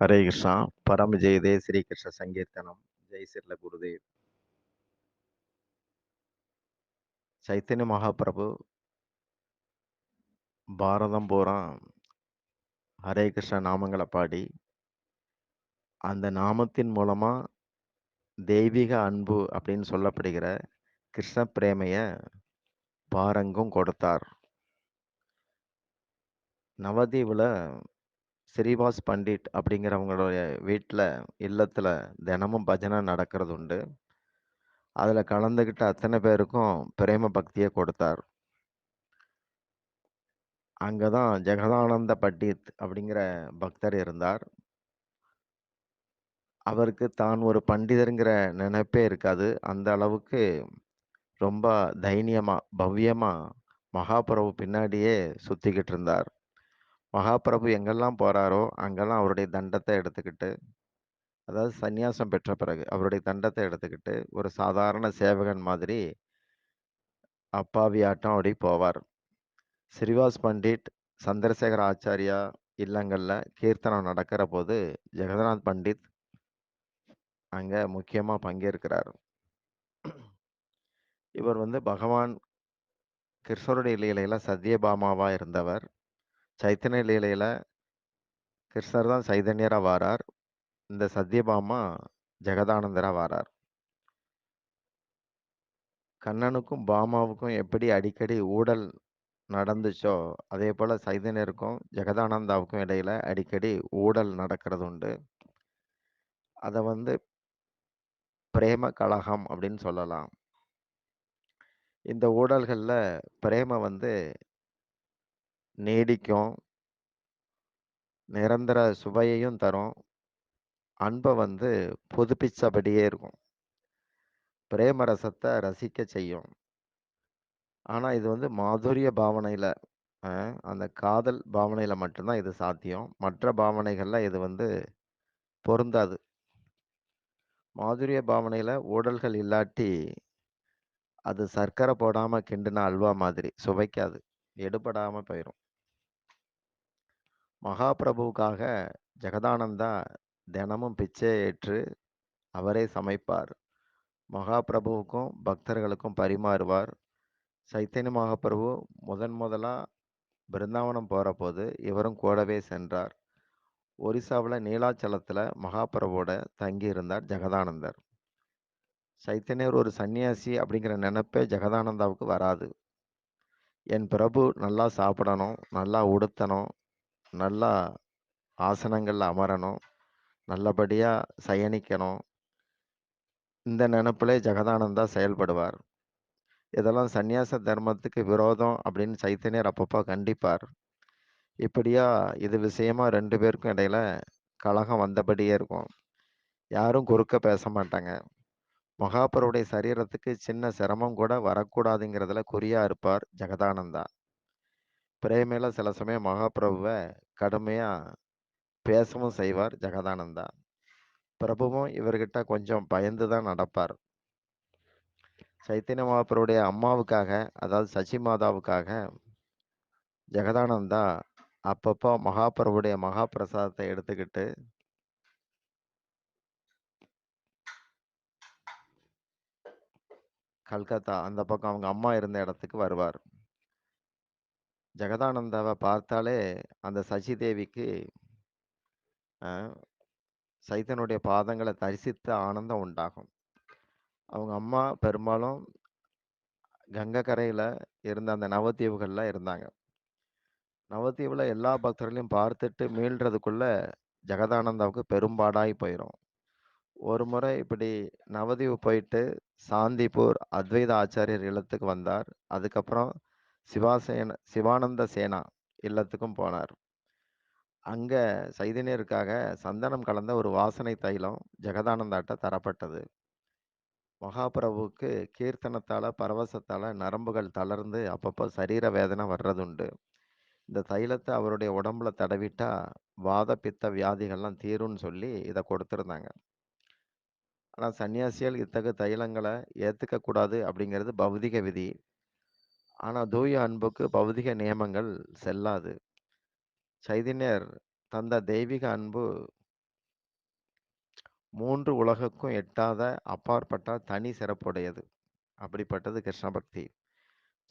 హరే కృష్ణ పరమ జయదే శ్రీకృష్ణ సంకీర్తనం జై శ్రీల గురుదేవ్ చైతన్య మహాప్రభు பாரதம் பூரா ஹரே கிருஷ்ண நாமங்களை பாடி அந்த நாமத்தின் மூலமா தெய்வீக அன்பு அப்படின்னு சொல்லப்படுகிற கிருஷ்ண பிரேமைய பாரங்கும் கொடுத்தார் நவதீவில் ஸ்ரீவாஸ் பண்டிட் அப்படிங்கிறவங்களுடைய வீட்டில் இல்லத்தில் தினமும் பஜனை நடக்கிறது உண்டு. அதில் கலந்துக்கிட்ட அத்தனை பேருக்கும் பிரேம பக்தியை கொடுத்தார். அங்கே தான் ஜெகதானந்த பண்டித் அப்படிங்கிற பக்தர் இருந்தார். அவருக்கு தான் ஒரு பண்டிதருங்கிற நினைப்பே இருக்காது. அந்த அளவுக்கு ரொம்ப தைனியமாக பவ்யமாக மகாபிரபு பின்னாடியே சுற்றிக்கிட்டு இருந்தார். மகாபிரபு எங்கெல்லாம் போறாரோ அங்கெல்லாம் அவருடைய தண்டத்தை எடுத்துக்கிட்டு அதாவது சந்நியாசம் பெற்ற பிறகு அவருடைய தண்டத்தை எடுத்துக்கிட்டு ஒரு சாதாரண சேவகன் மாதிரி அப்பாவி ஆட்டம் அப்படி போவார். ஸ்ரீவாஸ் பண்டிட் சந்திரசேகர ஆச்சாரியா இல்லங்களில் கீர்த்தனம் நடக்கிற போது ஜெகநாத் பண்டித் அங்கே முக்கியமாக பங்கேற்கிறார். இவர் வந்து பகவான் கிருஷ்ணருடைய லீலையில் சத்யபாமாவாக இருந்தவர். சைத்தன்ய லீலையில கிருஷ்ணர் தான் சைதன்யரா வாரார். இந்த சத்யபாமா ஜெகதானந்தரா வாரார். கண்ணனுக்கும் பாமாவுக்கும் எப்படி அடிக்கடி ஊடல் நடந்துச்சோ அதே போல சைதன்யருக்கும் ஜெகதானந்தாவுக்கும் இடையில அடிக்கடி ஊடல் நடக்கிறது உண்டு அதை வந்து பிரேம கலகம் அப்படின்னு சொல்லலாம். இந்த ஊடல்களில் பிரேம வந்து நீடிக்கும். நிரந்தர சுவையையும் தரும். அன்பை வந்து புதுப்பிச்சபடியே இருக்கும். பிரேம ரசத்தை ரசிக்க செய்யும். ஆனால் இது வந்து மாதுரிய பாவனையில் அந்த காதல் பாவனையில் மட்டும்தான் இது சாத்தியம். மற்ற பாவனைகளில் இது வந்து பொருந்தாது. மாதுரிய பாவனையில் ஊடல்கள் இல்லாட்டி அது சர்க்கரை போடாமல் கிண்டுன அல்வா மாதிரி சுவைக்காது. எடுபடாமல் போயிடும் மகாபிரபுவுக்காக ஜெகதானந்தா தினமும் பிச்சை ஏற்று அவரே சமைப்பார். மகாபிரபுவுக்கும் பக்தர்களுக்கும் பரிமாறுவார். சைத்தன்ய மகாபிரபு முதன் முதலாக பிருந்தாவனம் போகிற போது இவரும் கூடவே சென்றார். ஒரிசாவில் நீலாச்சலத்தில் மகாபிரபுவோட தங்கி இருந்தார் ஜெகதானந்தர். சைத்தன்யர் ஒரு சன்னியாசி அப்படிங்கிற நினைப்பே ஜெகதானந்தாவுக்கு வராது. என் பிரபு நல்லா சாப்பிடணும் நல்லா உடுத்தணும் நல்லா ஆசனங்கள்ல அமரணும். நல்லபடியா சயனிக்கணும். இந்த நினைப்பிலே ஜெகதானந்தா செயல்படுவார். இதெல்லாம் சந்நியாச தர்மத்துக்கு விரோதம் அப்படின்னு சைத்தன்யர் அப்பப்போ கண்டிப்பார். இப்படியா இது விஷயமா ரெண்டு பேருக்கும் இடையில கலகம் வந்தபடியே இருக்கும். யாரும் குறுக்க பேச மாட்டாங்க. மகாபருடைய சரீரத்துக்கு சின்ன சிரமம் கூட வரக்கூடாதுங்கிறதுல குறியா இருப்பார் ஜெகதானந்தா. பிரேமையில சில சமயம் மகாபிரபுவை கடுமையா பேசவும் செய்வார் ஜெகதானந்தா. பிரபுவும் இவர்கிட்ட கொஞ்சம் பயந்து தான் நடப்பார். சைத்தன்ய மகாபிரபுடைய அம்மாவுக்காக அதாவது சசி மாதாவுக்காக ஜெகதானந்தா அப்பப்போ மகாபிரபுடைய மகாபிரசாதத்தை எடுத்துக்கிட்டு கல்கத்தா அந்த பக்கம் அவங்க அம்மா இருந்த இடத்துக்கு வருவார். ஜெகதானந்தாவை பார்த்தாலே அந்த சசிதேவிக்கு அஹ், சைத்தனுடைய பாதங்களை தரிசித்த ஆனந்தம் உண்டாகும். அவங்க அம்மா பெரும்பாலும் கங்கை கரையில இருந்த அந்த நவத்தீவுகள்ல இருந்தாங்க. நவத்தீவுல எல்லா பக்தர்களையும் பார்த்துட்டு மீள்றதுக்குள்ள ஜெகதானந்தாவுக்கு பெரும்பாடாய் போயிடும் ஒரு முறை இப்படி நவதீவு போயிட்டு சாந்திப்பூர் அத்வைத ஆச்சாரியர் இல்லத்துக்கு வந்தார். அதுக்கப்புறம் சிவாசேன சிவானந்த சேனா இல்லத்துக்கும் போனார். அங்க சைதன்யருக்காக சந்தனம் கலந்த ஒரு வாசனை தைலம் ஜெகதானந்தாட்ட தரப்பட்டது. மகாபிரபுவுக்கு கீர்த்தனத்தால பரவசத்தால நரம்புகள் தளர்ந்து அப்பப்போ சரீர வேதனை வர்றதுண்டு. இந்த தைலத்தை அவருடைய உடம்புல தடவிட்டா வாத பித்த வியாதிகள்லாம் தீரும்னு சொல்லி இதை கொடுத்துருந்தாங்க. ஆனால் சன்னியாசிகள் இத்தகு தைலங்களை ஏற்றுக்கக்கூடாது கூடாது அப்படிங்கிறது பௌதிக விதி. ஆனா தூய அன்புக்கு பௌதிக நியமங்கள் செல்லாது சைதன்யர் தந்த தெய்வீக அன்பு மூன்று உலகுக்கும் எட்டாத அப்பாற்பட்ட தனி சிறப்புடையது. அப்படிப்பட்டது கிருஷ்ண பக்தி.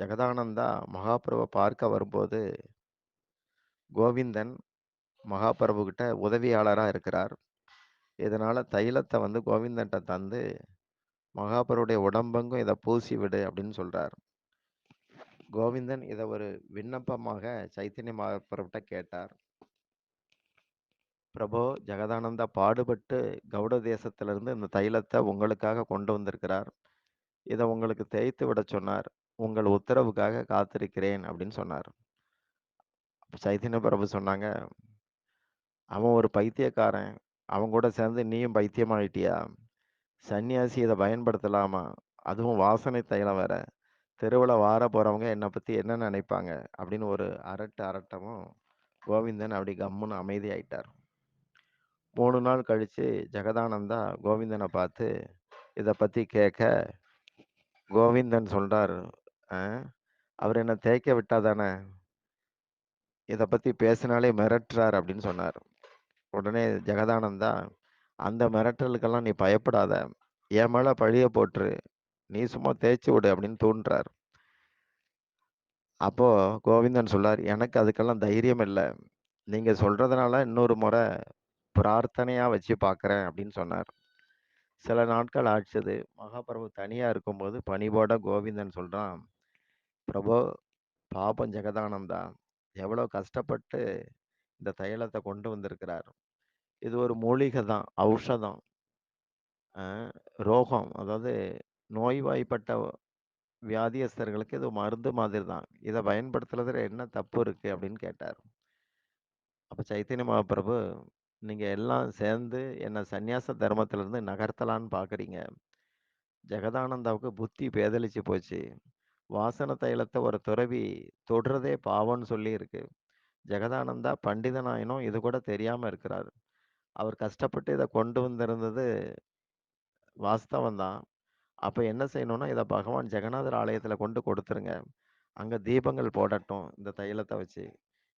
ஜெகதானந்தா மகாபிரபுவ பார்க்க வரும்போது கோவிந்தன் மகாபிரபுகிட்ட உதவியாளரா இருக்கிறார். இதனால தைலத்த வந்து கோவிந்தன்ட்ட தந்து, மகாபிரபுடைய உடம்பெங்கும் இத பூசி விடு அப்படின்னு சொல்றார். கோவிந்தன் இதை ஒரு விண்ணப்பமாக சைத்தன்ய மகாபிரபுட்ட கேட்டார். பிரபோ ஜெகதானந்தா பாடுபட்டு கௌட தேசத்திலிருந்து இந்த தைலத்தை உங்களுக்காக கொண்டு வந்திருக்கிறார். இதை உங்களுக்கு தேய்த்து விட சொன்னார். உங்கள் உத்தரவுக்காக காத்திருக்கிறேன் அப்படின்னு சொன்னார். சைத்தன்ய பிரபு சொன்னாங்க, அவன் ஒரு பைத்தியக்காரன். அவன் கூட சேர்ந்து நீயும் பைத்தியமாயிட்டியா? சன்னியாசி இதை பயன்படுத்தலாமா? அதுவும் வாசனை தைலம் வேற. தெருவுல வார போறவங்க என்னை பத்தி என்ன நினைப்பாங்க? அப்படின்னு ஒரு அரட்டு அரட்டவும், கோவிந்தன் அப்படி கம்முன்னு அமைதியாயிட்டார். 3 நாள் கழிச்சு ஜெகதானந்தா கோவிந்தன பார்த்து இத பத்தி கேட்க, கோவிந்தன் சொல்கிறார் "அ அவரு என்ன தேய்க்க விட்டா தானே? இத பத்தி பேசினாலே மிரட்டுறார்" அப்படின்னு சொன்னார். உடனே ஜெகதானந்தா, "அந்த மிரட்டலுக்கெல்லாம் நீ பயப்படாத. என் மேல பழிய போட்டுரு. நீ சும்மா தேய்ச்சி விடு" அப்படின்னு தூண்டுறார். அப்போ கோவிந்தன் சொல்லார் "எனக்கு அதுக்கெல்லாம் தைரியம் இல்லை நீங்க சொல்றதுனால இன்னொரு முறை பிரார்த்தனையா வச்சு பார்க்குறேன் அப்படின்னு சொன்னார். சில நாட்கள் ஆச்சுது. மகாபிரபு தனியா இருக்கும்போது பணிபோட கோவிந்தன் சொல்றான், "பிரபு, பாபம் ஜெகதானந்தா எவ்வளோ கஷ்டப்பட்டு இந்த தைலத்தை கொண்டு வந்திருக்கிறார். இது ஒரு மூலிகை தான், ஔஷதம். ரோகம் அதாவது நோய்வாய்ப்பட்ட வியாதியஸ்தர்களுக்கு இது மருந்து மாதிரி தான். இதை பயன்படுத்துறதுல என்ன தப்பு இருக்கு?" அப்படின்னு கேட்டார். அப்போ சைத்தன்ய மகாபிரபு, நீங்கள் எல்லாம் சேர்ந்து என்னை சந்நியாச தர்மத்திலிருந்து நகர்த்தலான்னு பார்க்குறீங்க. ஜெகதானந்தாவுக்கு புத்தி பேதலிச்சு போச்சு. வாசன தைலத்தை ஒரு துறவி தொடுறதே பாவம்னு சொல்லியிருக்கு. ஜெகதானந்தா பண்டிதனாயினும் இது கூட தெரியாமல் இருக்கிறார் அவர் கஷ்டப்பட்டு இதை கொண்டு வந்திருந்தது வாஸ்தவம் தான். அப்போ என்ன செய்யணும்னா, இதை பகவான் ஜெகநாதர் ஆலயத்தில் கொண்டு கொடுத்துருங்க. அங்கே தீபங்கள் போடட்டும், இந்த தைலத்தை வச்சு.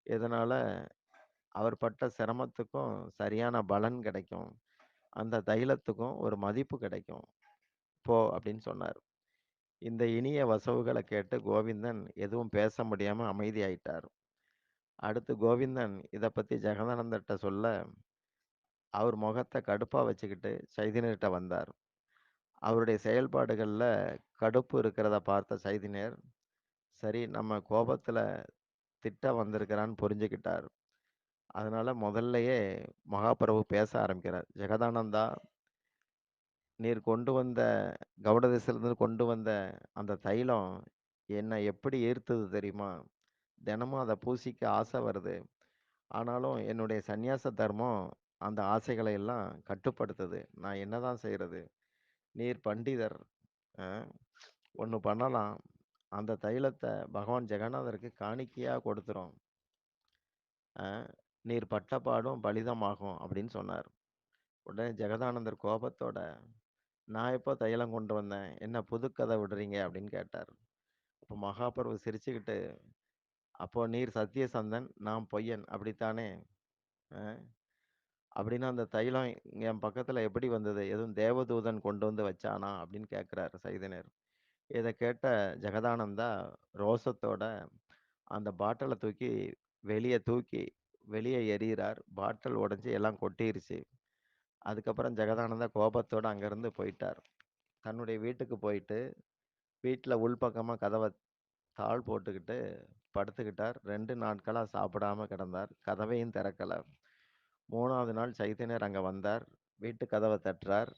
இதனால் அவர் பட்ட சிரமத்துக்கும் சரியான பலன் கிடைக்கும். அந்த தைலத்துக்கும் ஒரு மதிப்பு கிடைக்கும். போ" அப்படின்னு சொன்னார். இந்த இனிய வசவுகளை கேட்டு கோவிந்தன் எதுவும் பேச முடியாமல் அமைதியாயிட்டார். அடுத்து கோவிந்தன் இதை பற்றி ஜெகதானந்தர்ட்ட சொல்ல, அவர் முகத்தை கடுப்பாக வச்சுக்கிட்டு சைதினர்கிட்ட வந்தார். அவருடைய செயல்பாடுகளில் கடுப்பு இருக்கிறத பார்த்த சைதன்யர், சரி நம்ம கோபத்தில் திட்ட வந்திருக்கிறான்னு புரிஞ்சுக்கிட்டார். அதனால முதல்லையே மகாபிரபு பேச ஆரம்பிக்கிறார். "ஜெகதானந்தா, நீர் கொண்டு வந்த கௌட கொண்டு வந்த அந்த தைலம் என்னை எப்படி ஈர்த்தது தெரியுமா? தினமும் அதை பூசிக்க ஆசை வருது. ஆனாலும் என்னுடைய சந்நியாச தர்மம் அந்த ஆசைகளை எல்லாம் கட்டுப்படுத்துது. நான் என்னதான் செய்கிறது நீர் பண்டிதர். ஒன்று பண்ணலாம். அந்த தைலத்தை பகவான் ஜெகநாதருக்கு காணிக்கையாக கொடுத்துரும் நீர் பட்டப்பாடும் பலிதமாகும்" அப்படின்னு சொன்னார். உடனே ஜெகதானந்தர் கோபத்தோட, "நான் எப்போ தைலம் கொண்டு வந்தேன்? என்ன புதுக்கதை விடுறீங்க?" அப்படின்னு கேட்டார். இப்போ மகாபிரபு சிரிச்சுக்கிட்டு, "அப்போ நீர் சத்தியசந்தன், நான் பொய்யன் அப்படித்தானே? அப்படின்னு அப்படின்னா அந்த தைலம் என் பக்கத்துல எப்படி வந்தது? எதுவும் தேவதூதன் கொண்டு வந்து வச்சானா?" அப்படின்னு கேட்கிறாரு சைதன்யர். இத கேட்ட ஜெகதானந்தா ரோசத்தோட அந்த பாட்டில தூக்கி வெளிய தூக்கி வெளிய எறியிறார். பாட்டில் உடைஞ்சு எல்லாம் கொட்டிருச்சு. அதுக்கப்புறம் ஜெகதானந்தா கோபத்தோட அங்கருந்து போயிட்டார். தன்னுடைய வீட்டுக்கு போயிட்டு, வீட்ல உள்பக்கமா கதவ தாழ் போட்டுக்கிட்டு படுத்துக்கிட்டார். 2 நாட்களா சாப்பிடாம கிடந்தார். கதவையும் திறக்கல. மூணாவது நாள் சைத்தன்யர் அங்கே வந்தார். வீட்டு கதவை தட்டுறார்.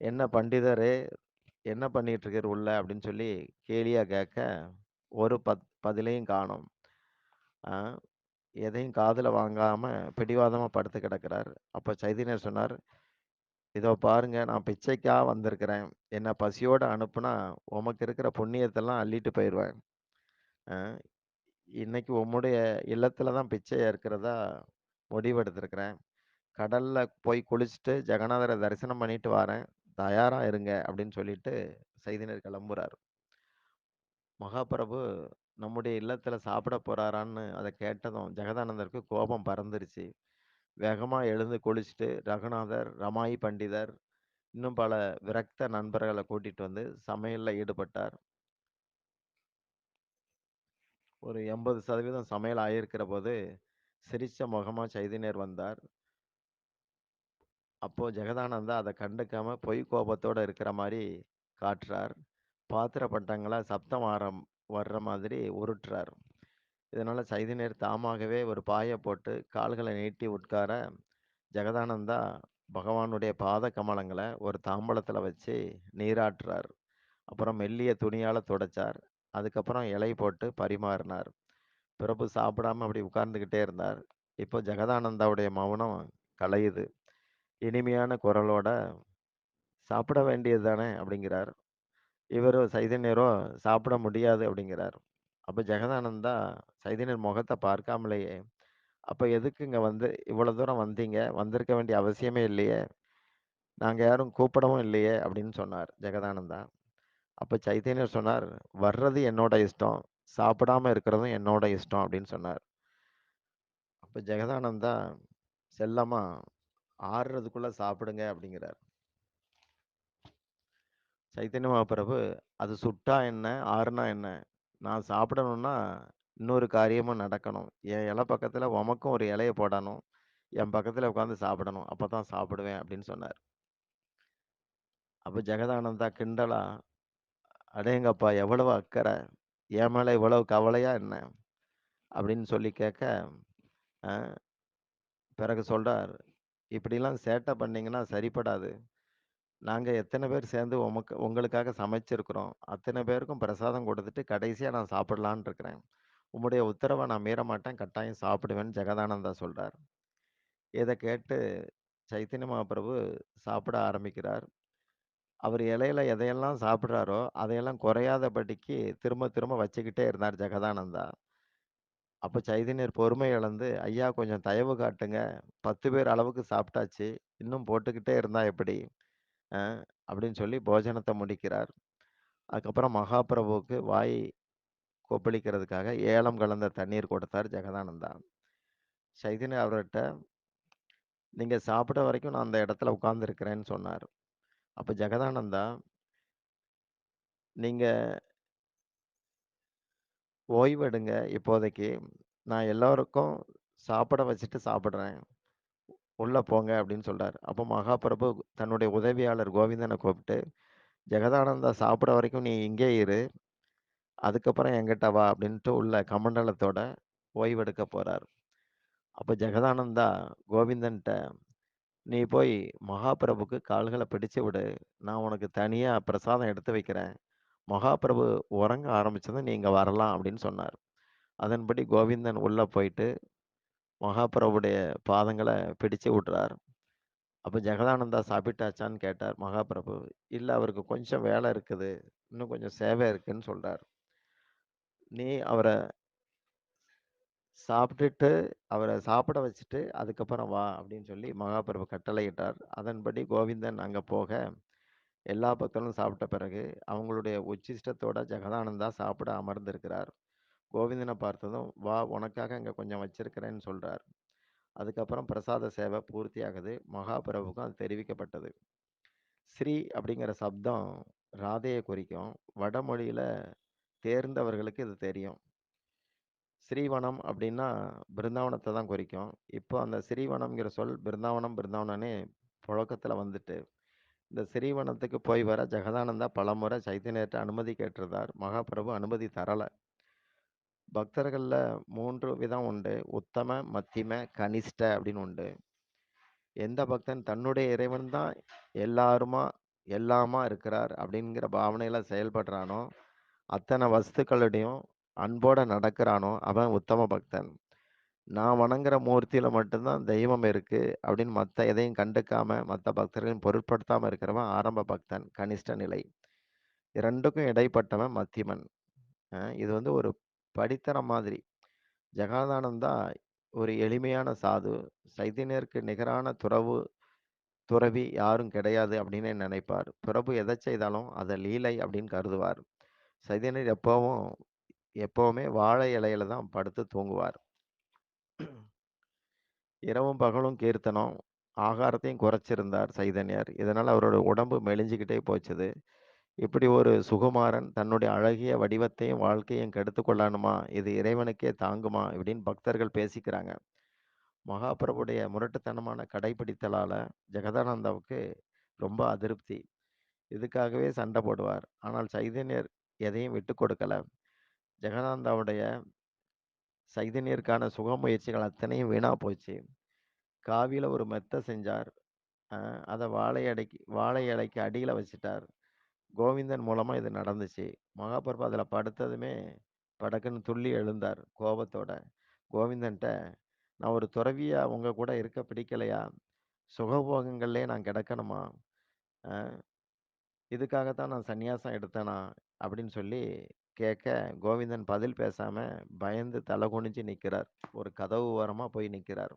"என்ன பண்டிதரே, என்ன பண்ணிட்டு இருக்கீர் உள்ள?" அப்படின்னு சொல்லி கேலியாக கேட்க, ஒரு பத் பதிலையும் காணோம். எதையும் காதில் வாங்காமல் பிடிவாதமாக படுத்து கிடக்கிறார். அப்போ சைதன்யர் சொன்னார், "இதோ பாருங்க நான் பிச்சைக்காக வந்திருக்கிறேன். என்னை பசியோடு அனுப்புனா, உமக்கு இருக்கிற புண்ணியத்தெல்லாம் அள்ளிட்டு போயிடுவேன் இன்னைக்கு உம்முடைய இல்லத்தில் தான் பிச்சை ஏற்கிறதா முடிவெடுத்திருக்கிறேன். கடல்ல போய் குளிச்சுட்டு ஜெகநாதரை தரிசனம் பண்ணிட்டு வாரேன். தயாரா இருங்க" அப்படின்னு சொல்லிட்டு செய்தினர் கிளம்புறாரு மகாபிரபு நம்முடைய இல்லத்துல சாப்பிட போறாரான்னு அதை கேட்டதும் ஜெகதானந்தருக்கு கோபம் பறந்துருச்சு. வேகமா எழுந்து குளிச்சுட்டு, ரகுநாதர், ரமாயி பண்டிதர், இன்னும் பல விரக்த நண்பர்களை கூட்டிட்டு வந்து சமையல்ல ஈடுபட்டார். ஒரு 80% சமையல் ஆயிருக்கிறபோது, சிரிச்ச முகமா சைதன்யர் வந்தார். அப்போ ஜெகதானந்தா அதை கண்டுக்காம பொய் கோபத்தோட இருக்கிற மாதிரி காட்டுறார். பாத்திர பட்டங்களை சப்தம் ஆரம் வர்ற மாதிரி உருட்டுறார். இதனால சைதன்யர் தாமாகவே ஒரு பாய போட்டு கால்களை நீட்டி உட்கார, ஜெகதானந்தா பகவானுடைய பாத கமலங்களை ஒரு தாம்பூலத்துல வச்சு நீராட்டுறார். அப்புறம் மெல்லிய துணியால துடைச்சார். அதுக்கப்புறம் இலை போட்டு பரிமாறினார். பிரபு சாப்பிடாம அப்படி உட்கார்ந்துக்கிட்டே இருந்தார். இப்போ ஜெகதானந்தாவுடைய மௌனம் கலையுது. இனிமையான குரலோட, "சாப்பிட வேண்டியது தானே" அப்படிங்கிறார். இவரும் சைதன்யரோ, "சாப்பிட முடியாது" அப்படிங்கிறார். அப்ப ஜெகதானந்தா சைதன்யர் முகத்த பார்க்காமலேயே, "அப்ப எதுக்குங்க வந்து இவ்வளோ தூரம் வந்தீங்க? வந்திருக்க வேண்டிய அவசியமே இல்லையே! நாங்க யாரும் கூப்பிடவும் இல்லையே!" அப்படின்னு சொன்னார் ஜெகதானந்தா. அப்ப சைதன்யர் சொன்னார், "வர்றது என்னோட இஷ்டம். சாப்பிடாம இருக்கிறதும் என்னோட இஷ்டம்" அப்படின்னு சொன்னார். அப்போ ஜெகதானந்தா செல்லமா, "ஆறுறதுக்குள்ள சாப்பிடுங்க" அப்படிங்கிறார். சைத்தன்ய மகாபிரபு, "அது சுட்டா என்ன? ஆறுனா என்ன? நான் சாப்பிடணும்னா, இன்னொரு காரியமும் நடக்கணும். என் இலை பக்கத்தில் உமக்கும் ஒரு இலையை போடணும். என் பக்கத்தில் உட்காந்து சாப்பிடணும். அப்போ தான் சாப்பிடுவேன்" அப்படின்னு சொன்னார். அப்போ ஜெகதானந்தா கிண்டலா, "அடேங்கப்பா! எவ்வளவு அக்கறை! என் மேலே இவ்வளவு கவலையா என்ன?" அப்படின்னு சொல்லி கேட்க, பிறகு சொல்றார், "இப்படிலாம் சேட்டை பண்ணீங்கன்னா சரிப்படாது. நாங்கள் எத்தனை பேர் சேர்ந்து உமக்கு உங்களுக்காக சமைச்சிருக்கிறோம். அத்தனை பேருக்கும் பிரசாதம் கொடுத்துட்டு கடைசியாக நான் சாப்பிடலான் இருக்கிறேன். உம்முடைய உத்தரவை நான் மீற மாட்டேன். கட்டாயம் சாப்பிடுவேன்னு" ஜெகதானந்தா சொல்கிறார் இதை கேட்டு சைத்தன்ய மகாபிரபு சாப்பிட ஆரம்பிக்கிறார். அவர் இலையில எதையெல்லாம் சாப்பிடுறாரோ, அதையெல்லாம் குறையாதபடிக்கு திரும்ப திரும்ப வச்சுக்கிட்டே இருந்தார் ஜெகதானந்தா. அப்ப சைதன்யர் பொறுமை இழந்து, "ஐயா கொஞ்சம் தயவு காட்டுங்க. 10 பேர் அளவுக்கு சாப்பிட்டாச்சு. இன்னும் போட்டுக்கிட்டே இருந்தா எப்படி?" அ அப்படின்னு சொல்லி போஜனத்த முடிக்கிறார். அதுக்கப்புறம் மகாபிரபுவுக்கு வாய் கொப்பளிக்கிறதுக்காக ஏலம் கலந்த தண்ணீர் கொடுத்தார் ஜெகதானந்தா. சைதன்யர் அவர்ட்ட, "நீங்க சாப்பிட வரைக்கும் நான் அந்த இடத்துல உட்கார்ந்திருக்கிறேன்னு" சொன்னார். அப்ப ஜெகதானந்தா, "நீங்க ஓய்வெடுங்க இப்போதைக்கு. நான் எல்லோருக்கும் சாப்பிட வச்சுட்டு சாப்பிடுறேன். உள்ள போங்க" அப்படின்னு சொல்கிறார் அப்போ மகாபிரபு தன்னுடைய உதவியாளர் கோவிந்தனை கூப்பிட்டு, "ஜெகதானந்தா சாப்பிட வரைக்கும் நீ இங்கே இரு. அதுக்கப்புறம் என்கிட்ட வா" அப்படின்ட்டு உள்ள கமண்டலத்தோட ஓய்வெடுக்க போறார். அப்ப ஜெகதானந்தா கோவிந்தன்ட்ட, "நீ போய் மகாபிரபுக்கு கால்களை பிடிச்சு விடு. நான் உனக்கு தனியா பிரசாதம் எடுத்து வைக்கிறேன். மகாபிரபு உறங்க ஆரம்பிச்சதும் நீங்கள் வரலாம்" அப்படின்னு சொன்னார். அதன்படி கோவிந்தன் உள்ள போயிட்டு, மகாபிரபுடைய பாதங்களை பிடிச்சு விட்டுறார் அப்போ ஜெகதானந்தா சாப்பிட்டாச்சான்னு கேட்டார் மகாபிரபு. இல்லை அவருக்கு கொஞ்சம் வேலை இருக்குது. இன்னும் கொஞ்சம் சேவை இருக்குன்னு" சொல்றார். "நீ அவரை சாப்பிட்டுட்டு அவர சாப்பிட வச்சுட்டு அதுக்கப்புறம் வா" அப்படின்னு சொல்லி மகாபிரபு கட்டளையிட்டார். அதன்படி கோவிந்தன் அங்க போக, எல்லா பக்தர்களும் சாப்பிட்ட பிறகு, அவங்களுடைய உச்சிஷ்டத்தோட ஜெகதானந்தா சாப்பிட அமர்ந்திருக்கிறார். கோவிந்தன பார்த்ததும், "வா உனக்காக இங்க கொஞ்சம் வச்சிருக்கிறேன்னு" சொல்றார். அதுக்கப்புறம் பிரசாத சேவை பூர்த்தியாகுது. மகாபிரபுவுக்கும் அது தெரிவிக்கப்பட்டது. ஸ்ரீ அப்படிங்கிற சப்தம் ராதையை குறிக்கும். வடமொழியில தேர்ந்தவர்களுக்கு இது தெரியும். ஸ்ரீவனம் அப்படின்னா பிருந்தாவனத்தை தான் குறிக்கும். இப்போ அந்த ஸ்ரீவனம்ங்கிற சொல் பிருந்தாவனம், பிருந்தாவனனே புழக்கத்தில் வந்துட்டு, இந்த ஸ்ரீவனத்துக்கு போய் வர ஜெகதானந்தா பலமுறை சைத்தன்யத்தை அனுமதி கேட்டிருந்தார். மகாபிரபு அனுமதி தரலை பக்தர்களில் மூன்று விதம் உண்டு. உத்தம, மத்தியம, கனிஷ்ட அப்படின்னு உண்டு. எந்த பக்தன் தன்னுடைய இறைவன் தான் எல்லாருமா, எல்லாமா இருக்கிறார் அப்படிங்கிற பாவனையில் செயல்படுறானோ, அத்தனை வஸ்துக்களுடையும் அன்போட நடக்கிறானோ, அவன் உத்தம பக்தன். நான் வணங்குற மூர்த்தியில மட்டும்தான் தெய்வம் இருக்கு அப்படின்னு மற்ற எதையும் கண்டுக்காம, மற்ற பக்தர்களையும் பொருட்படுத்தாம இருக்கிறவன் ஆரம்ப பக்தன், கனிஷ்ட நிலை. இரண்டுக்கும் இடைப்பட்டவன் மத்தியமன். இது வந்து ஒரு படித்தரம் மாதிரி. ஜெகதானந்தா ஒரு எளிமையான சாது. சைதன்யருக்கு நிகரான துறவு துறவி யாரும் கிடையாது அப்படின்னு நினைப்பார். பிரபு எதை செய்தாலும் அதை லீலை அப்படின்னு கருதுவார். சைதன்யர் எப்பவும் எப்பவுமே வாழை இலையில தான் படுத்து தூங்குவார். இரவும் பகலும் கீர்த்தனம். ஆகாரத்தையும் குறைச்சிருந்தார் சைதன்யர். இதனால் அவரோட உடம்பு மெலிஞ்சுக்கிட்டே போச்சுது. இப்படி ஒரு சுகுமாரன் தன்னுடைய அழகிய வடிவத்தையும், வாழ்க்கையும் கெடுத்து கொள்ளணுமா? இது இறைவனுக்கே தாங்குமா? இப்படின்னு பக்தர்கள் பேசிக்கிறாங்க. மகாபிரபுடைய முரட்டுத்தனமான கடைப்பிடித்தலால ஜெகதானந்தாவுக்கு ரொம்ப அதிருப்தி. இதுக்காகவே சண்டை போடுவார். ஆனால் சைதன்யர் எதையும் விட்டு கொடுக்கல. ஜெகதாந்தாவுடைய சைதன்யருக்கான சுக முயற்சிகள் அத்தனையும் வீணாக போச்சு. காவியில் ஒரு மெத்த செஞ்சார். அதை வாழை அடைக்கி வாழை இலைக்கு அடியில் வச்சுட்டார். கோவிந்தன் மூலமாக இது நடந்துச்சு. மகாபிரபு அதில் படுத்ததுமே படக்குன்னு துள்ளி எழுந்தார் கோபத்தோட. கோவிந்தன்ட்ட, "நான் ஒரு துறவியா அவங்க கூட இருக்க பிடிக்கலையா? சுகபோகங்கள்லயே நான் கிடக்கணுமா? இதுக்காகத்தான் நான் சந்நியாசம் எடுத்தேனா?" அப்படின்னு சொல்லி கேட்க, கோவிந்தன் பதில் பேசாம பயந்து தலை குனிஞ்சு நிக்கிறார். ஒரு கதவு ஓரமா போய் நிக்கிறார்.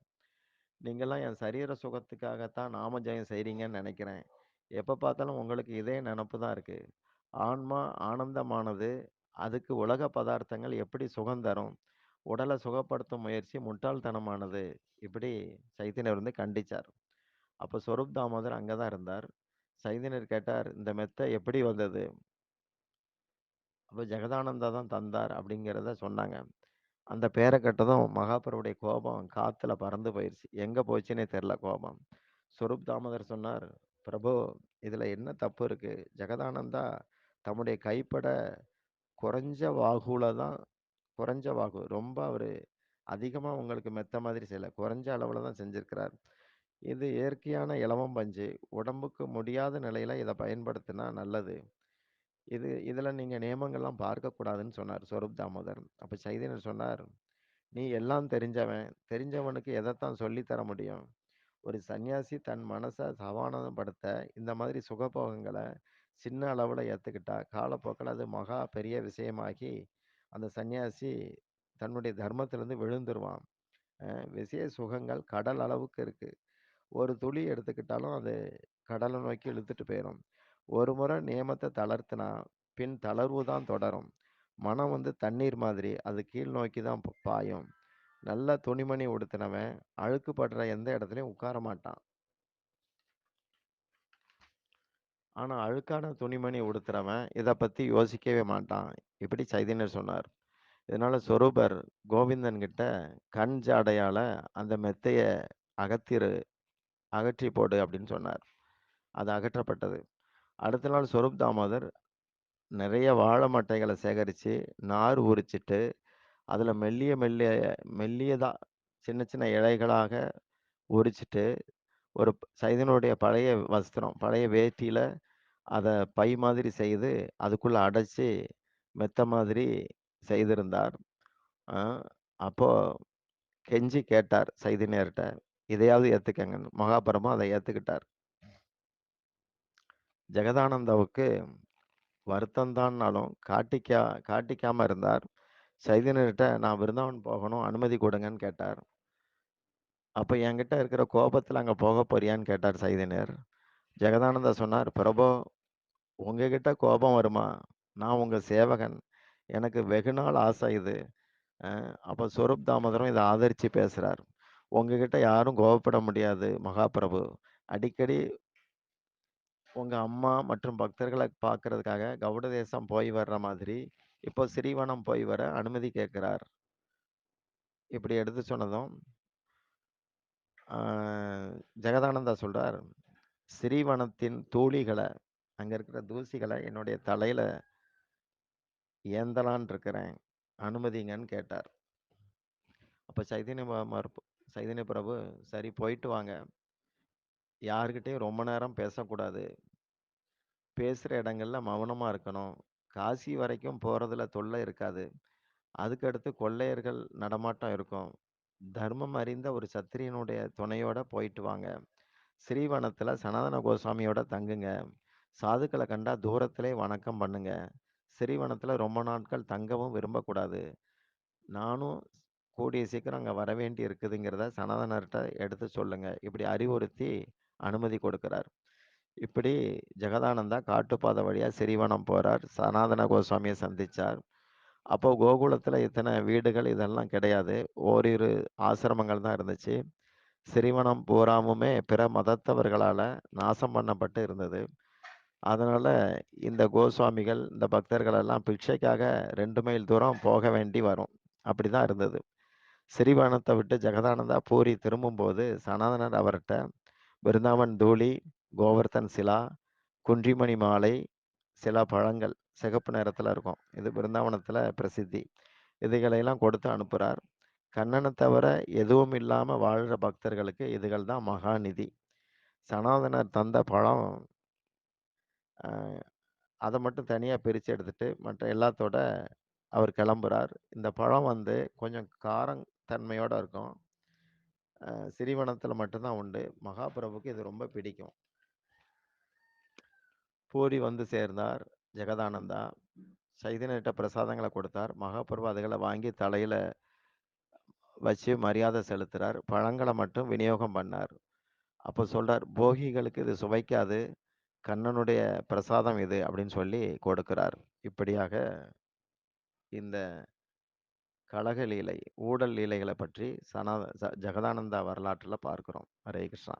"நீங்கலாம் என் சரீர சுகத்துக்காகத்தான் நாமஜயம் செய்கிறீங்கன்னு செய்றீங்கன்னு நெனைக்கிறேன். எப்ப பார்த்தாலும் உங்களுக்கு இதே நெனப்பு தான் இருக்கு. ஆன்மா ஆனந்தமானது. அதுக்கு உலக பதார்த்தங்கள் எப்படி சுகம் தரும்? உடல சுகப்படுத்தும் முயற்சி முட்டாள்தனமானது." இப்படி சைத்தன்யர் வந்து கண்டிச்சார். அப்ப சொரூப் தாமோதர் அங்க தான் இருந்தார். சைதன்யர் கேட்டார், "இந்த மெத்தை எப்படி வந்தது?" அப்போ ஜெகதானந்தா தான் தந்தார் அப்படிங்கிறத சொன்னாங்க. அந்த பேரை கட்டதும் மகாபிரபுடைய கோபம் காத்துல பறந்து போயிருச்சு. எங்க போச்சுன்னே தெரில கோபம். சொரூப் தாமோதர் சொன்னார், "பிரபு இதுல என்ன தப்பு இருக்கு? ஜெகதானந்தா தம்முடைய கைப்பட குறைஞ்ச வாகுல தான் குறைஞ்ச வாகு. ரொம்ப அவர் அதிகமாக உங்களுக்கு மெத்த மாதிரி செய்யலை குறைஞ்ச அளவில் தான் செஞ்சுருக்கிறார் இது இயற்கையான இலவம் பஞ்சு. உடம்புக்கு முடியாத நிலையில் இதை பயன்படுத்தினா நல்லது. இது இதுல நீங்க நியமங்கள்லாம் பார்க்கக்கூடாதுன்னு" சொன்னார் சொரூப் தாமோதர். அப்ப சைதன்யர் சொன்னார், "நீ எல்லாம் தெரிஞ்சவன். தெரிஞ்சவனுக்கு எதத்தான் சொல்லி தர முடியும்? ஒரு சன்னியாசி தன் மனச சமாதானப்படுத்த இந்த மாதிரி சுகபோகங்கள சின்ன அளவுல ஏத்துக்கிட்டா, காலப்போக்கில் அது மகா பெரிய விஷயமாகி, அந்த சன்னியாசி தன்னுடைய தர்மத்திலிருந்து விழுந்துருவான். அ விஷய சுகங்கள் கடல் அளவுக்கு இருக்கு. ஒரு துளி எடுத்துக்கிட்டாலும் அது கடல நோக்கி இழுத்துட்டு போயிரும். ஒரு முறை நியமத்த தளர்த்தினா பின் தளர்வு தான் தொடரும். மனம் வந்து தண்ணீர் மாதிரி. அது கீழ் நோக்கி தான் ப பாயும். நல்ல துணிமணி உடுத்தினவன், அழுக்கு படுற எந்த இடத்துலயும் உட்கார மாட்டான்." ஆனா, அழுக்கான துணிமணி உடுத்துறவன் இதை பத்தி யோசிக்கவே மாட்டான். இப்படி சைதன்யர் சொன்னார். இதனால சொரூபர் கோவிந்தன் கிட்ட கண் ஜாடையால அந்த மெத்தைய அகத்திரு அகற்றி போடு அப்படின்னு சொன்னார். அது அகற்றப்பட்டது. அடுத்த நாள் சொரூப் தாமோதர் நிறைய வாழை மட்டைகளை சேகரித்து நார் உரிச்சிட்டு, அதில் மெல்லிய மெல்லிய மெல்லியதாக சின்ன சின்ன இழைகளாக உரிச்சிட்டு, ஒரு சைதனுடைய பழைய வஸ்திரம், பழைய வேட்டியில் அதை பை மாதிரி செய்து, அதுக்குள்ளே அடைச்சி மெத்த மாதிரி செய்திருந்தார். அப்போது கெஞ்சி கேட்டார் சைதினியர்கிட்ட "இதையாவது ஏற்றுக்கங்கன்னு மகாபுரமும் அதை ஏற்றுக்கிட்டார் ஜெகதானந்தாவுக்கு வருத்தம் தான்னாலும் காட்டிக்கா காட்டிக்காம இருந்தார். சைதினர்கிட்ட "நான் விருந்தாவன் போகணும். அனுமதி கொடுங்கன்னு" கேட்டார். அப்போ என்கிட்ட இருக்கிற கோபத்தில் அங்கே போகப் போறியான்னு கேட்டார் சைதன்யர். ஜெகதானந்தா சொன்னார், "பிரபு உங்ககிட்ட கோபம் வருமா? நான் உங்கள் சேவகன். எனக்கு வெகு நாள் ஆசை இது." அப்போ அப்ப சொரூப் தாமோதரும் இதை ஆதரித்து பேசுகிறார் "உங்ககிட்ட யாரும் கோபப்பட முடியாது மகாபிரபு. அடிக்கடி உங்க அம்மா மற்றும் பக்தர்களை பார்க்கறதுக்காக கவுட தேசம் போய் வர்ற மாதிரி, இப்போ ஸ்ரீவனம் போய் வர அனுமதி கேட்கிறார்." இப்படி எடுத்து சொன்னதும், ஜெகதானந்தா சொல்றார், "ஸ்ரீவனத்தின் தூளிகளை அங்க இருக்கிற தூசிகளை என்னுடைய தலையில ஏந்தலான் இருக்கிறேன். அனுமதிங்கன்னு" கேட்டார். அப்ப சைதன்ய சைதன்ய பிரபு, "சரி போயிட்டு வாங்க. யாருக்கிட்டையும் ரொம்ப நேரம் பேசக்கூடாது. பேசுகிற இடங்கள்ல மௌனமாக இருக்கணும். காசி வரைக்கும் போகிறதுல தொல்லை இருக்காது. அதுக்கடுத்து கொள்ளையர்கள் நடமாட்டம் இருக்கும். தர்மம் அறிந்த ஒரு சத்திரியனுடைய துணையோட போயிட்டு வாங்க. ஸ்ரீவனத்தில் சனாதன கோசாமியோட தங்குங்க. சாதுக்களை கண்டா தூரத்திலே வணக்கம் பண்ணுங்க. ஸ்ரீவனத்தில் ரொம்ப நாட்கள் தங்கவும் விரும்பக்கூடாது. நானும் கூடிய சீக்கிரம் அங்கே வர வேண்டி இருக்குதுங்கிறத சனாதனர்கிட்ட எடுத்து சொல்லுங்க." இப்படி அறிவுறுத்தி அனுமதி கொடுக்கிறார். இப்படி ஜெகதானந்தா காட்டுப்பாதை வழியா ஸ்ரீவனம் போறார். சனாதன கோஸ்வாமியை சந்திச்சார். அப்போ கோகுலத்துல இத்தனை வீடுகள் இதெல்லாம் கிடையாது. ஓரிரு ஆசிரமங்கள் தான் இருந்துச்சு. சிறிவனம் பூராமுமே பிற மதத்தவர்களால நாசம் பண்ணப்பட்டு இருந்தது. அதனால இந்த கோஸ்வாமிகள், இந்த பக்தர்கள் எல்லாம் பிட்சைக்காக ரெண்டு மைல் தூரம் போக வேண்டி வரும். அப்படிதான் இருந்தது. சிறிவனத்தை விட்டு ஜெகதானந்தா பூரி திரும்பும்போது, சனாதனர் அவர்கிட்ட பிருந்தாவன் தூளி, கோவர்த்தன் சிலா, குன்றிமணி மாலை, சில பழங்கள் சிகப்பு நிறத்தில் இருக்கும். இது பிருந்தாவனத்தில் பிரசித்தி. இதுகளையெல்லாம் கொடுத்து அனுப்புகிறார் கண்ணனை தவிர எதுவும் இல்லாமல் வாழ்கிற பக்தர்களுக்கு இதுகள் தான் மகாநிதி. சனாதனர் தந்த பழம் அதை மட்டும் தனியாக பிரித்து எடுத்துட்டு, மற்ற எல்லாத்தோட அவர் கிளம்புறார். இந்த பழம் வந்து கொஞ்சம் காரத்தன்மையோடு இருக்கும். சிறிவனத்தில் மட்டும்தான் உண்டு. மகாபிரபுக்கு இது ரொம்ப பிடிக்கும். பூரி வந்து சேர்ந்தார் ஜெகதானந்தா. சைதன்யர்ட்ட பிரசாதங்களை கொடுத்தார். மகாபிரபு அதுகளை வாங்கி தலையில் வச்சு மரியாதை செலுத்துகிறார் பழங்களை மட்டும் விநியோகம் பண்ணார். அப்போ சொல்கிறார் "போகிகளுக்கு இது சுவைக்காது. கண்ணனுடைய பிரசாதம் இது" அப்படின்னு சொல்லி கொடுக்கிறார். இப்படியாக இந்த கழக லீலை, ஊடல் லீலைகளை பற்றி சனா ஜ ஜெகதானந்தா வரலாற்றில் பார்க்குறோம் ஹரே கிருஷ்ணா.